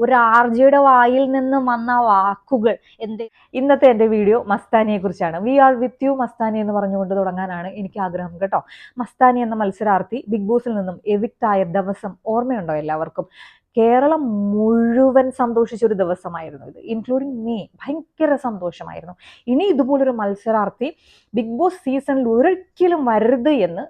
ഒരു ആർജിയുടെ വായിൽ നിന്ന് വന്ന വാക്കുകൾ. എന്ത്? ഇന്നത്തെ എന്റെ വീഡിയോ മസ്താനിയെ കുറിച്ചാണ് we are with you Mastani എന്ന് പറഞ്ഞുകൊണ്ട് തുടങ്ങാനാണ് എനിക്ക് ആഗ്രഹം കേട്ടോ. മസ്താനി എന്ന മത്സരാർത്ഥി ബിഗ് ബോസിൽ നിന്നും എവിക്റ്റ് ദിവസം ഓർമ്മയുണ്ടോ എല്ലാവർക്കും? കേരളം മുഴുവൻ സന്തോഷിച്ച ഒരു ദിവസമായിരുന്നു ഇത്. ഇൻക്ലൂഡിങ് മീ ഭയങ്കര സന്തോഷമായിരുന്നു. ഇനി ഇതുപോലൊരു മത്സരാർത്ഥി ബിഗ് ബോസ് സീസണിൽ ഒരിക്കലും വരരുത് എന്ന്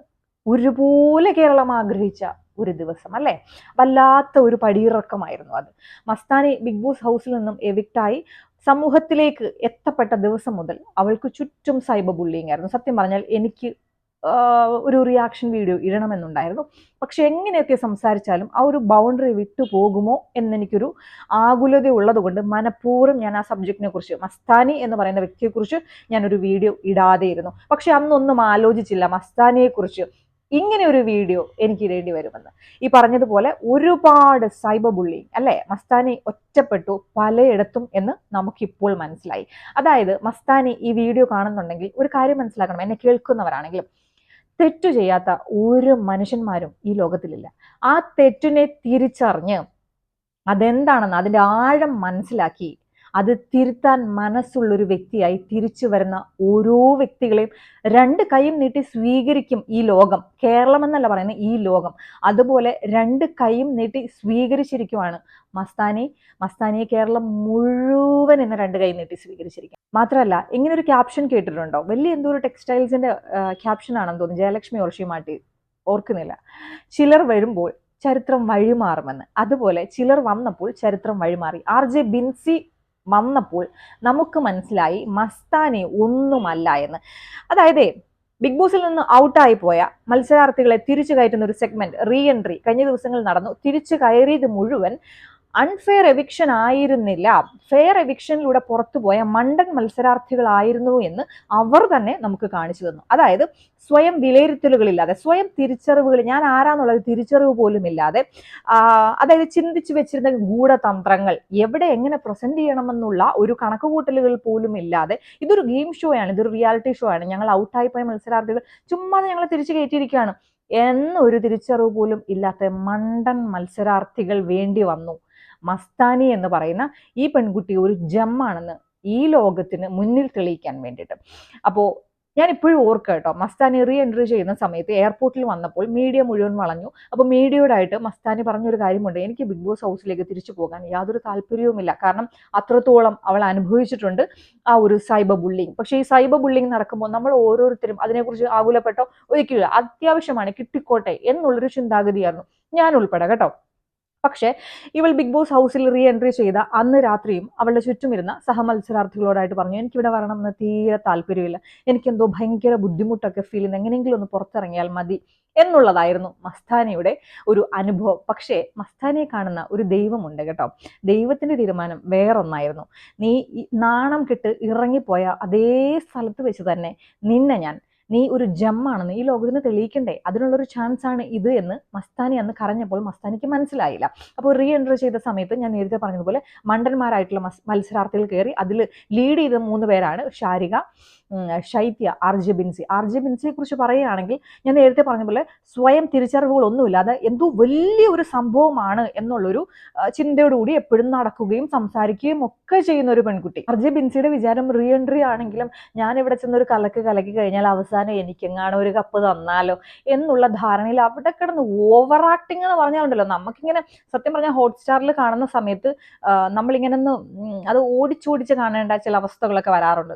ഒരുപോലെ കേരളം ആഗ്രഹിച്ച ഒരു ദിവസം അല്ലേ? വല്ലാത്ത ഒരു പടിയിറക്കമായിരുന്നു അത്. മസ്താനി ബിഗ് ബോസ് ഹൗസിൽ നിന്നും എവിക്റ്റായി സമൂഹത്തിലേക്ക് എത്തപ്പെട്ട ദിവസം മുതൽ അവൾക്ക് ചുറ്റും സൈബർ ബുള്ളിങ് ആയിരുന്നു. സത്യം പറഞ്ഞാൽ എനിക്ക് ഒരു റിയാക്ഷൻ വീഡിയോ ഇടണമെന്നുണ്ടായിരുന്നു. പക്ഷെ എങ്ങനെയൊക്കെ സംസാരിച്ചാലും ആ ഒരു ബൗണ്ടറി വിട്ടു പോകുമോ എന്നെനിക്കൊരു ആകുലത ഉള്ളതുകൊണ്ട് മനഃപൂർവം ഞാൻ ആ സബ്ജക്റ്റിനെ കുറിച്ച് മസ്താനി എന്ന് പറയുന്ന വ്യക്തിയെക്കുറിച്ച് ഞാനൊരു വീഡിയോ ഇടാതെയിരുന്നു. പക്ഷെ അന്നൊന്നും ആലോചിച്ചില്ല മസ്താനിയെക്കുറിച്ച്. ഇങ്ങനെ ഒരു വീഡിയോ എനിക്ക് ഇടേണ്ടി വരുമെന്ന്. ഈ പറഞ്ഞതുപോലെ ഒരുപാട് സൈബർ ബുള്ളിങ് അല്ലേ? മസ്താനി ഒറ്റപ്പെട്ടു പലയിടത്തും എന്ന് നമുക്കിപ്പോൾ മനസ്സിലായി. അതായത് മസ്താനി ഈ വീഡിയോ കാണുന്നുണ്ടെങ്കിൽ ഒരു കാര്യം മനസ്സിലാക്കണം. എന്നെ കേൾക്കുന്നവരാണെങ്കിലും തെറ്റു ചെയ്യാത്ത ഒരു മനുഷ്യന്മാരും ഈ ലോകത്തിലില്ല. ആ തെറ്റിനെ തിരിച്ചറിഞ്ഞ് അതെന്താണെന്ന് അതിന്റെ ആഴം മനസ്സിലാക്കി അത് തിരുത്താൻ മനസ്സുള്ളൊരു വ്യക്തിയായി തിരിച്ചു വരുന്ന ഓരോ വ്യക്തികളെയും രണ്ട് കൈയും നീട്ടി സ്വീകരിക്കും ഈ ലോകം. കേരളം എന്നല്ല പറയുന്നത് ഈ ലോകം. അതുപോലെ രണ്ട് കൈയും നീട്ടി സ്വീകരിച്ചിരിക്കുവാണ് മസ്താനി. മസ്താനിയെ കേരളം മുഴുവൻ എന്ന രണ്ട് കൈ നീട്ടി സ്വീകരിച്ചിരിക്കും മാത്രമല്ല ഇങ്ങനെ ഒരു ക്യാപ്ഷൻ കേട്ടിട്ടുണ്ടോ? വലിയ എന്തോ ഒരു ടെക്സ്റ്റൈൽസിന്റെ ക്യാപ്ഷൻ ആണെന്ന് തോന്നുന്നു. ജയലക്ഷ്മി ഓർഷിമാട്ടി ഓർക്കുന്നില്ല. ചിലർ വരുമ്പോൾ ചരിത്രം വഴിമാറുമെന്ന്. അതുപോലെ ചിലർ വന്നപ്പോൾ ചരിത്രം വഴിമാറി. ആർ ജെ ബിൻസി വന്നപ്പോൾ നമുക്ക് മനസ്സിലായി മസ്താനെ ഒന്നുമല്ല എന്ന്. അതായത് ബിഗ് ബോസിൽ നിന്ന് ഔട്ടായി പോയ മത്സരാർത്ഥികളെ തിരിച്ചു കയറ്റുന്ന ഒരു സെഗ്മെന്റ് റീ എൻട്രി കഴിഞ്ഞ ദിവസങ്ങളിൽ നടന്നു. തിരിച്ചു കയറിയത് മുഴുവൻ അൺഫെയർ എവിക്ഷൻ ആയിരുന്നില്ല. ഫെയർ എവിക്ഷനിലൂടെ പുറത്തുപോയ മണ്ടൻ മത്സരാർത്ഥികളായിരുന്നു എന്ന് അവർ തന്നെ നമുക്ക് കാണിച്ചു തന്നു. അതായത് സ്വയം വിലയിരുത്തലുകളില്ലാതെ സ്വയം തിരിച്ചറിവുകൾ ഞാൻ ആരാന്നുള്ളത് തിരിച്ചറിവ് പോലും ഇല്ലാതെ അതായത് ചിന്തിച്ചു വെച്ചിരുന്ന ഗൂഢതന്ത്രങ്ങൾ എവിടെ എങ്ങനെ പ്രസന്റ് ചെയ്യണമെന്നുള്ള ഒരു കണക്കുകൂട്ടലുകൾ പോലും ഇല്ലാതെ ഇതൊരു ഗെയിം ഷോ ആണ് ഇതൊരു റിയാലിറ്റി ഷോ ആണ്. ഞങ്ങൾ ഔട്ടായി പോയ മത്സരാർത്ഥികൾ ചുമ്മാ ഞങ്ങൾ തിരിച്ചു കയറ്റിയിരിക്കുകയാണ്. എന്നൊരു തിരിച്ചറിവ് പോലും ഇല്ലാത്ത മണ്ടൻ മത്സരാർത്ഥികൾ വേണ്ടി വന്നു. മസ്താനി എന്ന് പറയുന്ന ഈ പെൺകുട്ടി ഒരു ജമ്മാണെന്ന് ഈ ലോകത്തിന് മുന്നിൽ തെളിയിക്കാൻ വേണ്ടിയിട്ട്. അപ്പോൾ ഞാൻ ഇപ്പോഴും ഓർക്കുക കേട്ടോ മസ്താനി റീ എൻട്രി ചെയ്യുന്ന സമയത്ത് എയർപോർട്ടിൽ വന്നപ്പോൾ മീഡിയ മുഴുവൻ വളഞ്ഞു. അപ്പോൾ മീഡിയയോടായിട്ട് മസ്താനി പറഞ്ഞൊരു കാര്യമുണ്ട്. എനിക്ക് ബിഗ് ബോസ് ഹൗസിലേക്ക് തിരിച്ചു പോകാൻ യാതൊരു താല്പര്യവുമില്ല. കാരണം അത്രത്തോളം അവൾ അനുഭവിച്ചിട്ടുണ്ട് ആ ഒരു സൈബർ ബുള്ളിങ് പക്ഷേ ഈ സൈബർ ബുള്ളിങ് നടക്കുമ്പോൾ നമ്മൾ ഓരോരുത്തരും അതിനെക്കുറിച്ച് ആകുലപ്പെട്ടോ ഒരിക്കലും അത്യാവശ്യമാണ് കിട്ടിക്കോട്ടെ എന്നുള്ളൊരു ചിന്താഗതിയായിരുന്നു. ഞാൻ ഉൾപ്പെടെ കേട്ടോ. പക്ഷേ ഇവൾ ബിഗ് ബോസ് ഹൗസിൽ റീ എൻട്രി ചെയ്ത അന്ന് രാത്രിയും അവളുടെ ചുറ്റുമിരുന്ന സഹമത്സരാർത്ഥികളോടായിട്ട് പറഞ്ഞു എനിക്കിവിടെ വരണം എന്ന് തീരെ താല്പര്യമില്ല. എനിക്കെന്തോ ഭയങ്കര ബുദ്ധിമുട്ടൊക്കെ ഫീൽ ചെയ്യുന്നു. എങ്ങനെയെങ്കിലും ഒന്ന് പുറത്തിറങ്ങിയാൽ മതി. എന്നുള്ളതായിരുന്നു മസ്താനയുടെ ഒരു അനുഭവം. പക്ഷേ മസ്താനയെ കാണുന്ന ഒരു ദൈവമുണ്ട് കേട്ടോ. ദൈവത്തിന്റെ തീരുമാനം വേറൊന്നായിരുന്നു. നീ നാണം കെട്ട് ഇറങ്ങിപ്പോയ അതേ സ്ഥലത്ത് വെച്ച് തന്നെ നിന്നെ ഞാൻ നീ ഒരു ജമ്മാണെന്ന് ഈ ലോകത്തിന് തെളിയിക്കണ്ടേ? അതിനുള്ളൊരു ചാൻസ് ആണ് ഇത് എന്ന് മസ്താനി അന്ന് കരഞ്ഞപ്പോൾ മസ്താനിക്ക് മനസ്സിലായില്ല. അപ്പോൾ റീ എൻട്രി ചെയ്ത സമയത്ത് ഞാൻ നേരത്തെ പറഞ്ഞതുപോലെ മണ്ടന്മാരായിട്ടുള്ള മത്സരാർത്ഥികൾ കയറി അതിൽ ലീഡ് ചെയ്ത മൂന്ന് പേരാണ് ഷാരിക ശൈത്യ ആർ ജെ ബിൻസി. ബിൻസിയെ കുറിച്ച് പറയുകയാണെങ്കിൽ ഞാൻ നേരത്തെ പറഞ്ഞ പോലെ സ്വയം തിരിച്ചറിവുകളൊന്നുമില്ലാതെ എന്തോ വലിയ ഒരു സംഭവമാണ് എന്നുള്ളൊരു ചിന്തയോടുകൂടി എപ്പോഴും നടക്കുകയും സംസാരിക്കുകയും ഒക്കെ ചെയ്യുന്ന ഒരു പെൺകുട്ടി. ആർ ജെ ബിൻസിയുടെ വിചാരം റീ എൻട്രി ആണെങ്കിലും ഞാൻ ഇവിടെ ചെന്നൊരു കലക്ക് കലക്കി കഴിഞ്ഞാൽ അവസാനം എനിക്കെങ്ങാണ് ഒരു കപ്പ് തന്നാലോ എന്നുള്ള ധാരണയിൽ അവിടെ കിടന്ന് ഓവർ ആക്ടിങ് എന്ന് പറഞ്ഞാലുണ്ടല്ലോ നമുക്കിങ്ങനെ സത്യം പറഞ്ഞാൽ ഹോട്ട്സ്റ്റാറിൽ കാണുന്ന സമയത്ത് നമ്മളിങ്ങനെ ഒന്ന് അത് ഓടിച്ചോടിച്ച് കാണേണ്ട ചില അവസ്ഥകളൊക്കെ വരാറുണ്ട്.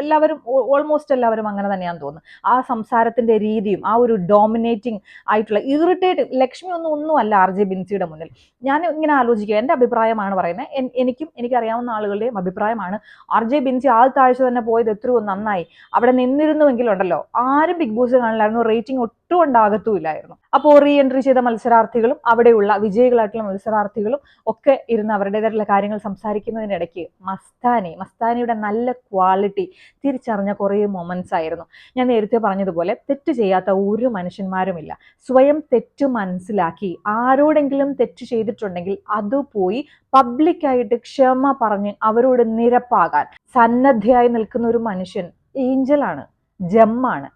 എല്ലാവരും ഓൾമോസ്റ്റ് എല്ലാവരും അങ്ങനെ തന്നെയാണെന്ന് തോന്നുന്നു. ആ സംസാരത്തിന്റെ രീതിയും ആ ഒരു ഡോമിനേറ്റിംഗ് ആയിട്ടുള്ള ഇറിറ്റേറ്റ് ലക്ഷ്മി ഒന്നും ഒന്നും അല്ല ആർ ജെ ബിൻസിയുടെ മുന്നിൽ. ഞാൻ ഇങ്ങനെ ആലോചിക്കുക എന്റെ അഭിപ്രായമാണ് പറയുന്നത്. എനിക്കും എനിക്കറിയാവുന്ന ആളുകളുടെയും അഭിപ്രായമാണ് ആർ ജെ ബിൻസി ആൾ താഴ്ച തന്നെ പോയത് എത്രയോ നന്നായി. അവിടെ നിന്നിരുന്നുവെങ്കിലുണ്ടല്ലോ ആരും ബിഗ് ബോസ് കാണില്ലായിരുന്നു റേറ്റിംഗ് ഒട്ടും ഉണ്ടാകത്തുമില്ലായിരുന്നു. അപ്പോൾ റീ എൻട്രി ചെയ്ത മത്സരാർത്ഥികളും അവിടെയുള്ള വിജയികളായിട്ടുള്ള മത്സരാർത്ഥികളും ഒക്കെ ഇരുന്ന് അവരുടേതായിട്ടുള്ള കാര്യങ്ങൾ സംസാരിക്കുന്നതിനിടയ്ക്ക് മസ്താനി മസ്താനിയുടെ നല്ല ക്വാളിറ്റി തിരിച്ചറിഞ്ഞ കുറേ മൊമെന്റ്സ് ആയിരുന്നു. ഞാൻ നേരത്തെ പറഞ്ഞതുപോലെ തെറ്റ് ചെയ്യാത്ത ഒരു മനുഷ്യന്മാരുമില്ല. സ്വയം തെറ്റ് മനസ്സിലാക്കി ആരോടെങ്കിലും തെറ്റ് ചെയ്തിട്ടുണ്ടെങ്കിൽ അത് പോയി പബ്ലിക്കായിട്ട് ക്ഷമ പറഞ്ഞ് അവരോട് നിരപ്പാകാൻ സന്നദ്ധയായി നിൽക്കുന്ന ഒരു മനുഷ്യൻ ഏഞ്ചലാണ് ജമ്മാണ്.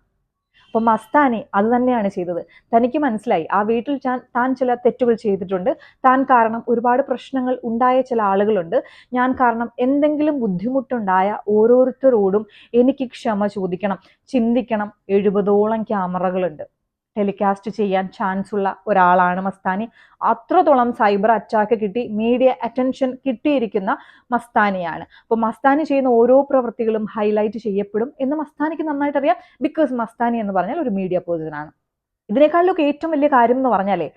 അപ്പോൾ മസ്താനി അത് തന്നെയാണ് ചെയ്തത്. തനിക്ക് മനസ്സിലായി ആ വീട്ടിൽ താൻ താൻ ചില തെറ്റുകൾ ചെയ്തിട്ടുണ്ട്. താൻ കാരണം ഒരുപാട് പ്രശ്നങ്ങൾ ഉണ്ടായ ചില ആളുകളുണ്ട്. ഞാൻ കാരണം എന്തെങ്കിലും ബുദ്ധിമുട്ടുണ്ടായ ഓരോരുത്തരോടും എനിക്ക് ക്ഷമ ചോദിക്കണം. ചിന്തിക്കണം. എഴുപതോളം ക്യാമറകളുണ്ട്. ടെലികാസ്റ്റ് ചെയ്യാൻ ചാൻസ് ഉള്ള ഒരാളാണ് മസ്താനി. അത്രത്തോളം സൈബർ അറ്റാക്ക് കിട്ടി മീഡിയ അറ്റൻഷൻ കിട്ടിയിരിക്കുന്ന മസ്താനിയാണ്. അപ്പോൾ മസ്താനി ചെയ്യുന്ന ഓരോ പ്രവൃത്തികളും ഹൈലൈറ്റ് ചെയ്യപ്പെടും എന്ന് മസ്താനിക്ക് നന്നായിട്ട് അറിയാം. ബിക്കോസ് മസ്താനി എന്ന് പറഞ്ഞാൽ ഒരു മീഡിയ പേഴ്സണാണ് ഇതിനേക്കാളിലൊക്കെ ഏറ്റവും വലിയ കാര്യം എന്ന് പറഞ്ഞാലേ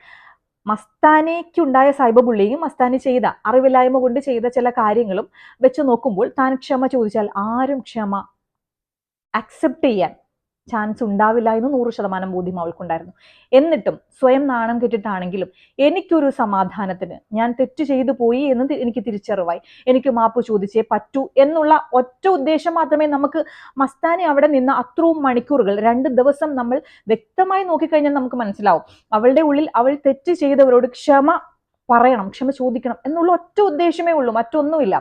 മസ്താനിക്കുണ്ടായ സൈബർ ബുള്ളിയും മസ്താനി ചെയ്ത അറിവില്ലായ്മ കൊണ്ട് ചെയ്ത ചില കാര്യങ്ങളും വെച്ച് നോക്കുമ്പോൾ താൻ ക്ഷമ ചോദിച്ചാൽ ആരും ക്ഷമ അക്സെപ്റ്റ് ചെയ്യാൻ ചാൻസ് ഉണ്ടാവില്ല എന്ന് നൂറ് ശതമാനം ബോധ്യം അവൾക്കുണ്ടായിരുന്നു. എന്നിട്ടും സ്വയം നാണം കെട്ടിട്ടാണെങ്കിലും എനിക്കൊരു സമാധാനത്തിന് ഞാൻ തെറ്റ് ചെയ്തു പോയി എന്ന് എനിക്ക് തിരിച്ചറിവായി. എനിക്ക് മാപ്പ് ചോദിച്ചേ പറ്റൂ എന്നുള്ള ഒറ്റ ഉദ്ദേശം മാത്രമേ നമുക്ക് മസ്താനി അവിടെ നിന്ന് അത്രയും മണിക്കൂറുകൾ രണ്ട് ദിവസം നമ്മൾ വ്യക്തമായി നോക്കിക്കഴിഞ്ഞാൽ നമുക്ക് മനസ്സിലാവും. അവളുടെ ഉള്ളിൽ അവൾ തെറ്റ് ചെയ്തവരോട് ക്ഷമ പറയണം ക്ഷമ ചോദിക്കണം എന്നുള്ള ഒറ്റ ഉദ്ദേശമേ ഉള്ളൂ മറ്റൊന്നുമില്ല.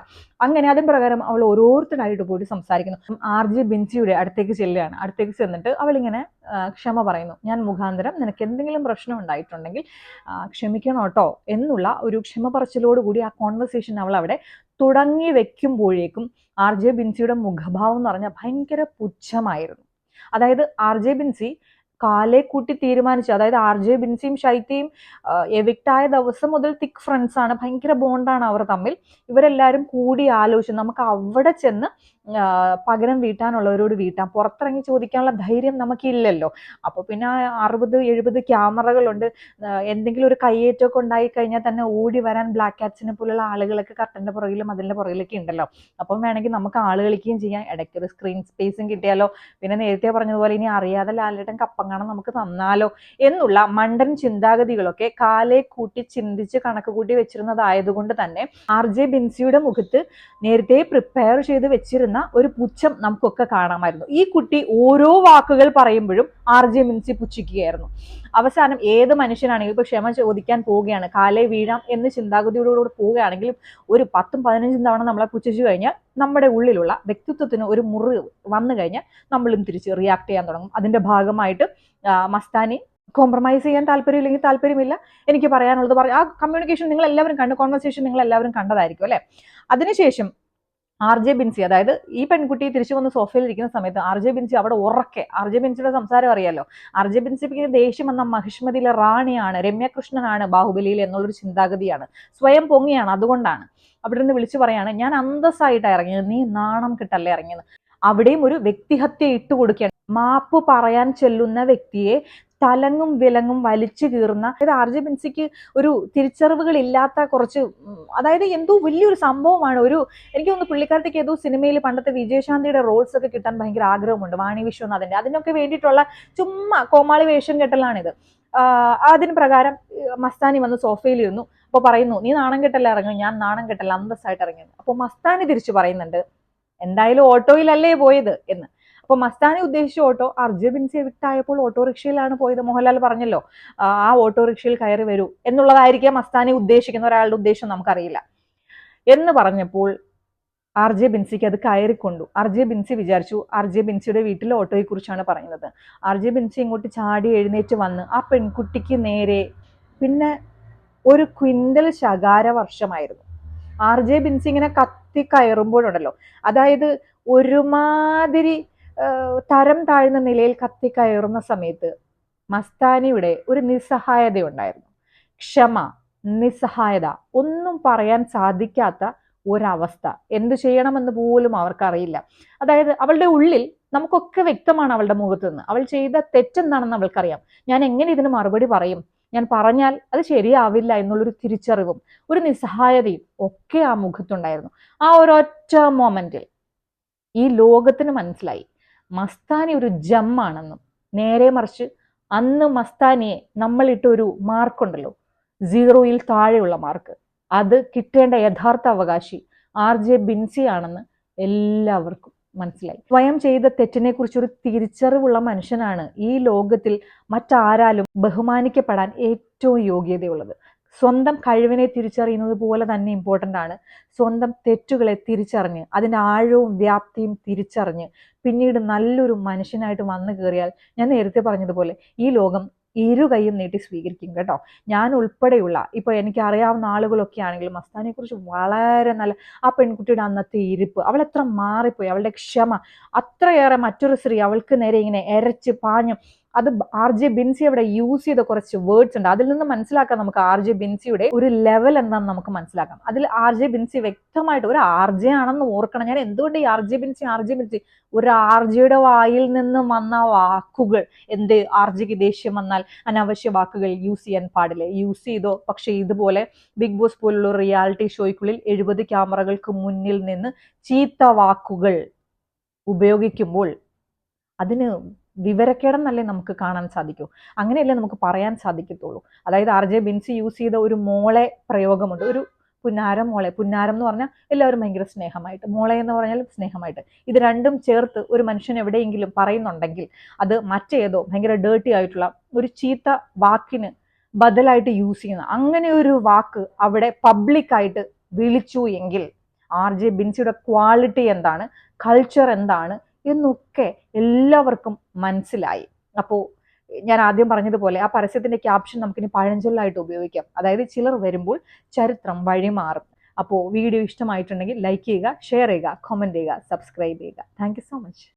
അങ്ങനെ അതിൻ പ്രകാരം അവൾ ഓരോരുത്തരായിട്ട് പോയിട്ട് സംസാരിക്കുന്നു. ആർ ജി ബിൻസിയുടെ അടുത്തേക്ക് ചെല്ലുകയാണ്. അടുത്തേക്ക് ചെന്നിട്ട് അവളിങ്ങനെ ക്ഷമ പറയുന്നു. ഞാൻ മുഖാന്തരം നിനക്ക് എന്തെങ്കിലും പ്രശ്നം ഉണ്ടായിട്ടുണ്ടെങ്കിൽ ക്ഷമിക്കണം കേട്ടോ എന്നുള്ള ഒരു ക്ഷമ പറച്ചിലോടുകൂടി ആ കോൺവെർസേഷൻ അവൾ അവിടെ തുടങ്ങി വെക്കുമ്പോഴേക്കും ആർ ജെ ബിൻസിയുടെ മുഖഭാവം എന്ന് പറഞ്ഞാൽ ഭയങ്കര പുച്ഛമായിരുന്നു. അതായത് ആർ ജെ ബിൻസി കാലെ കൂട്ടി തീരുമാനിച്ചു. അതായത് ആർ ജെ ബിൻസിയും ഷൈത്തയും എവിക്റ്റ് ആയ ദിവസം മുതൽ തിക്ക് ഫ്രണ്ട്സ് ആണ്. ഭയങ്കര ബോണ്ടാണ് അവർ തമ്മിൽ. ഇവരെല്ലാവരും കൂടി ആലോചിച്ചു. നമുക്ക് അവിടെ ചെന്ന് പകരം വീട്ടാനുള്ളവരോട് വീട്ടാം. പുറത്തിറങ്ങി ചോദിക്കാനുള്ള ധൈര്യം നമുക്കില്ലല്ലോ. അപ്പോൾ പിന്നെ അറുപത് എഴുപത് ക്യാമറകളുണ്ട്. എന്തെങ്കിലും ഒരു കയ്യേറ്റമൊക്കെ ഉണ്ടായി കഴിഞ്ഞാൽ തന്നെ ഓടി വരാൻ ബ്ലാക്ക് കാറ്റ്സിനെ പോലുള്ള ആളുകളൊക്കെ കട്ടന്റെ പുറകിലും അതിന്റെ പുറകിലൊക്കെ ഉണ്ടല്ലോ. അപ്പം വേണമെങ്കിൽ നമുക്ക് ആളുകളിക്കുകയും ചെയ്യാം. ഇടയ്ക്ക് ഒരു സ്ക്രീൻ സ്പേസും കിട്ടിയാലോ? പിന്നെ നേരത്തെ പറഞ്ഞതുപോലെ ഇനി അറിയാതെ ലാലേട്ടൻ കപ്പം കാണാൻ നമുക്ക് തന്നാലോ എന്നുള്ള മണ്ടൻ ചിന്താഗതികളൊക്കെ കാലെ കൂട്ടി ചിന്തിച്ച് കണക്ക് കൂട്ടി വെച്ചിരുന്നതായതുകൊണ്ട് തന്നെ ആർ ജെ ബിൻസിയുടെ മുഖത്ത് നേരത്തെ പ്രിപ്പയർ ചെയ്ത് വെച്ചിരുന്ന ഒരു പുച്ഛം നമുക്കൊക്കെ കാണാമായിരുന്നു. ഈ കുട്ടി ഓരോ വാക്കുകൾ പറയുമ്പോഴും ആർ ജെ ബിൻസി പുച്ഛിക്കുകയായിരുന്നു. അവസാനം ഏത് മനുഷ്യനാണെങ്കിലും ഇപ്പൊ ക്ഷമ ചോദിക്കാൻ പോവുകയാണ്. കാലെ വീഴാം എന്ന് ചിന്താഗതിയോടുകൂടി പോവുകയാണെങ്കിലും ഒരു പത്തും പതിനഞ്ചും തവണ നമ്മളെ പുച്ഛിച്ചു കഴിഞ്ഞാൽ നമ്മുടെ ഉള്ളിലുള്ള വ്യക്തിത്വത്തിന് ഒരു മുറി വന്നു കഴിഞ്ഞാൽ നമ്മളും തിരിച്ച് റിയാക്ട് ചെയ്യാൻ തുടങ്ങും. അതിന്റെ ഭാഗമായിട്ട് മസ്താനി. കോംപ്രമൈസ് ചെയ്യാൻ താല്പര്യമില്ലെങ്കിൽ താല്പര്യമില്ല. എനിക്ക് പറയാനുള്ളത് പറയാം ആ കമ്മ്യൂണിക്കേഷൻ നിങ്ങൾ എല്ലാവരും കണ്ടു കോൺവെർസേഷൻ നിങ്ങൾ എല്ലാവരും കണ്ടതായിരിക്കും അല്ലെ? അതിനുശേഷം ആർ ജെ ബിൻസി അതായത് ഈ പെൺകുട്ടി തിരിച്ചു വന്ന് സോഫയിൽ ഇരിക്കുന്ന സമയത്ത് ആർ ജെ ബിൻസി അവിടെ ഉറക്കെ ആർ ജെ ബിൻസിയുടെ സംസാരം അറിയാലോ? ആർ ജെ ബിൻസിക്ക് ദേഷ്യം വന്ന മഹിഷ്മതിയിലെ റാണിയാണ് രമ്യകൃഷ്ണനാണ് ബാഹുബലിയിൽ എന്നുള്ളൊരു ചിന്താഗതിയാണ്. സ്വയം പൊങ്ങിയാണ് അതുകൊണ്ടാണ്. അവിടെ നിന്ന് വിളിച്ചു പറയാണ് ഞാൻ അന്തസ്സായിട്ടാണ് ഇറങ്ങിയത് നീ നാണം കിട്ടല്ലേ ഇറങ്ങിയത്? അവിടെയും ഒരു വ്യക്തിഹത്യ ഇട്ടു കൊടുക്കുകയാണ്. മാപ്പ് പറയാൻ ചെല്ലുന്ന വ്യക്തിയെ തലങ്ങും വിലങ്ങും വലിച്ചു കീറുന്ന അതായത് ആർ ജെ ബിൻസിക്ക് ഒരു തിരിച്ചറിവുകൾ ഇല്ലാത്ത കുറച്ച് അതായത് എന്തോ വലിയൊരു സംഭവമാണ്. ഒരു എനിക്ക് തോന്നുന്നു പുള്ളിക്കാരത്തേക്ക് ഏതോ സിനിമയിൽ പണ്ടത്തെ വിജയശാന്തിയുടെ റോൾസ് ഒക്കെ കിട്ടാൻ ഭയങ്കര ആഗ്രഹമുണ്ട്. വാണി വിശ്വനാഥന്റെ അതിനൊക്കെ വേണ്ടിയിട്ടുള്ള ചുമ്മാ കോമാളി വേഷം കെട്ടലാണിത്. അതിന് പ്രകാരം മസ്താനി വന്ന് സോഫയിൽ ഇരുന്നു. അപ്പോൾ പറയുന്നു നീ നാണം കെട്ടല്ല ഇറങ്ങും? ഞാൻ നാണം കെട്ടല്ല അന്തസ്സായിട്ട് ഇറങ്ങുന്നു അപ്പോൾ മസ്താനി തിരിച്ചു പറയുന്നുണ്ട് എന്തായാലും ഓട്ടോയിലല്ലേ പോയത് എന്ന്. അപ്പോൾ മസ്താനി ഉദ്ദേശിച്ച ഓട്ടോ അർജു ബിൻസി വിട്ടായപ്പോൾ ഓട്ടോറിക്ഷയിലാണ് പോയത്. മോഹൻലാൽ പറഞ്ഞല്ലോ ആ ഓട്ടോറിക്ഷയിൽ കയറി വരൂ എന്നുള്ളതായിരിക്കാം മസ്താനി ഉദ്ദേശിക്കുന്ന ഒരാളുടെ ഉദ്ദേശം നമുക്കറിയില്ല. എന്ന് പറഞ്ഞപ്പോൾ ആർജെ ബിൻസിക്ക് അത് കയറിക്കൊണ്ടു. ആർ ജെ ബിൻസി വിചാരിച്ചു ആർജെ ബിൻസിയുടെ വീട്ടിലെ ഓട്ടോയെ കുറിച്ചാണ് പറയുന്നത്. ആർജെ ബിൻസി ഇങ്ങോട്ട് ചാടി എഴുന്നേറ്റ് വന്ന് ആ പെൺകുട്ടിക്ക് നേരെ പിന്നെ ഒരു ക്വിന്റൽ ശകാര വർഷമായിരുന്നു. ആർജെ ബിൻസി ഇങ്ങനെ കയറുമ്പോഴുണ്ടല്ലോ. അതായത് ഒരുമാതിരി തരം താഴ്ന്ന നിലയിൽ കത്തി കയറുന്ന സമയത്ത് മസ്താനിയുടെ ഒരു നിസ്സഹായതയുണ്ടായിരുന്നു. ക്ഷമ നിസ്സഹായത ഒന്നും പറയാൻ സാധിക്കാത്ത ഒരവസ്ഥ. എന്ത് ചെയ്യണമെന്ന് പോലും അവർക്കറിയില്ല. അതായത് അവളുടെ ഉള്ളിൽ നമുക്കൊക്കെ വ്യക്തമാണ് അവളുടെ മുഖത്ത് നിന്ന് അവൾ ചെയ്ത തെറ്റെന്താണെന്ന് അവൾക്കറിയാം. ഞാൻ എങ്ങനെ ഇതിന് മറുപടി പറയും? ഞാൻ പറഞ്ഞാൽ അത് ശരിയാവില്ല എന്നുള്ളൊരു തിരിച്ചറിവും ഒരു നിസ്സഹായതയും ഒക്കെ ആ മുഖത്തുണ്ടായിരുന്നു. ആ ഒരൊറ്റ മൊമെന്റിൽ ഈ ലോകത്തിന് മനസ്സിലായി. മസ്താനി ഒരു ജമ്മാണെന്നും നേരെ മറിച്ച് അന്ന് മസ്താനിയെ നമ്മളിട്ട ഒരു മാർക്കുണ്ടല്ലോ സീറോയിൽ താഴെയുള്ള മാർക്ക് അത് കിട്ടേണ്ട യഥാർത്ഥ അവകാശി ആർ ജെ ബിൻസി ആണെന്ന് എല്ലാവർക്കും മനസ്സിലായി. സ്വയം ചെയ്ത തെറ്റിനെ കുറിച്ചൊരു തിരിച്ചറിവുള്ള മനുഷ്യനാണ് ഈ ലോകത്തിൽ മറ്റാരാലും ബഹുമാനിക്കപ്പെടാൻ ഏറ്റവും യോഗ്യതയുള്ളത്. സ്വന്തം കഴിവിനെ തിരിച്ചറിയുന്നത് പോലെ തന്നെ ഇമ്പോർട്ടന്റ് ആണ്. സ്വന്തം തെറ്റുകളെ തിരിച്ചറിഞ്ഞ് അതിന്റെ ആഴവും വ്യാപ്തിയും തിരിച്ചറിഞ്ഞ് പിന്നീട് നല്ലൊരു മനുഷ്യനായിട്ട് വന്നു കയറിയാൽ ഞാൻ നേരത്തെ പറഞ്ഞതുപോലെ ഈ ലോകം ഇരു കൈയും നീട്ടി സ്വീകരിക്കും കേട്ടോ. ഞാൻ ഉൾപ്പെടെയുള്ള ഇപ്പോൾ എനിക്ക് അറിയാവുന്ന ആളുകളൊക്കെ ആണെങ്കിലും മസ്താനെക്കുറിച്ച് വളരെ നല്ല ആ പെൺകുട്ടിയുടെ അന്നത്തെ ഇരിപ്പ് അവൾ എത്ര മാറിപ്പോയി അവളുടെ ക്ഷമ അത്രയേറെ മറ്റൊരു സ്ത്രീ അവൾക്ക് നേരെ ഇങ്ങനെ എരച്ച് പാഞ്ഞു അത് ആർ ജെ ബിൻസി അവിടെ യൂസ് ചെയ്ത കുറച്ച് വേർഡ്സ് ഉണ്ട്. അതിൽ നിന്ന് മനസ്സിലാക്കാം നമുക്ക് ആർ ജെ ബിൻസിയുടെ ഒരു ലെവൽ എന്താണെന്ന് നമുക്ക് മനസ്സിലാക്കാം. അതിൽ ആർ ജെ ബിൻസി വ്യക്തമായിട്ട് ഒരു ആർ ജെ ആണെന്ന് ഓർക്കണം. ഞാൻ എന്തുകൊണ്ട് ഈ R J Binsy R J Binsy? ഒരു ആർ ജെയുടെ വായിൽ നിന്ന് വന്ന വാക്കുകൾ. എന്ത് ആർ ജെക്ക് ദേഷ്യം വന്നാൽ അനാവശ്യ വാക്കുകൾ യൂസ് ചെയ്യാൻ പാടില്ല. യൂസ് ചെയ്തോ പക്ഷേ ഇതുപോലെ ബിഗ് ബോസ് പോലുള്ള റിയാലിറ്റി ഷോയ്ക്കുള്ളിൽ എഴുപത് ക്യാമറകൾക്ക് മുന്നിൽ നിന്ന് ചീത്ത വാക്കുകൾ ഉപയോഗിക്കുമ്പോൾ അതിന് വിവരക്കേടെന്നല്ലേ നമുക്ക് കാണാൻ സാധിക്കൂ. അങ്ങനെയല്ലേ നമുക്ക് പറയാൻ സാധിക്കത്തുള്ളൂ. അതായത് ആർ ജെ ബിൻസി യൂസ് ചെയ്ത ഒരു മോളെ പ്രയോഗമുണ്ട്. ഒരു പുന്നാരം മോളെ. പുന്നാരം എന്ന് പറഞ്ഞാൽ എല്ലാവരും ഭയങ്കര സ്നേഹമായിട്ട്. മോളെ എന്ന് പറഞ്ഞാൽ സ്നേഹമായിട്ട്. ഇത് രണ്ടും ചേർത്ത് ഒരു മനുഷ്യൻ എവിടെയെങ്കിലും പറയുന്നുണ്ടെങ്കിൽ അത് മറ്റേതോ ഭയങ്കര ഡേർട്ടി ആയിട്ടുള്ള ഒരു ചീത്ത വാക്കിന് ബദലായിട്ട് യൂസ് ചെയ്യുന്ന അങ്ങനെ ഒരു വാക്ക് അവിടെ പബ്ലിക്കായിട്ട് വിളിച്ചു എങ്കിൽ ആർ ജെ ബിൻസിയുടെ ക്വാളിറ്റി എന്താണ്? കൾച്ചർ എന്താണ്? എന്നൊക്കെ എല്ലാവർക്കും മനസ്സിലായി. അപ്പോൾ ഞാൻ ആദ്യം പറഞ്ഞതുപോലെ ആ പരസ്യത്തിന്റെ ക്യാപ്ഷൻ നമുക്കിനി പഴഞ്ചൊല്ലായിട്ട് ഉപയോഗിക്കാം. അതായത് ചിലർ വരുമ്പോൾ ചരിത്രം വഴിമാറും അപ്പോൾ വീഡിയോ ഇഷ്ടമായിട്ടുണ്ടെങ്കിൽ ലൈക്ക് ചെയ്യുക ഷെയർ ചെയ്യുക കമന്റ് ചെയ്യുക സബ്സ്ക്രൈബ് ചെയ്യുക. Thank so much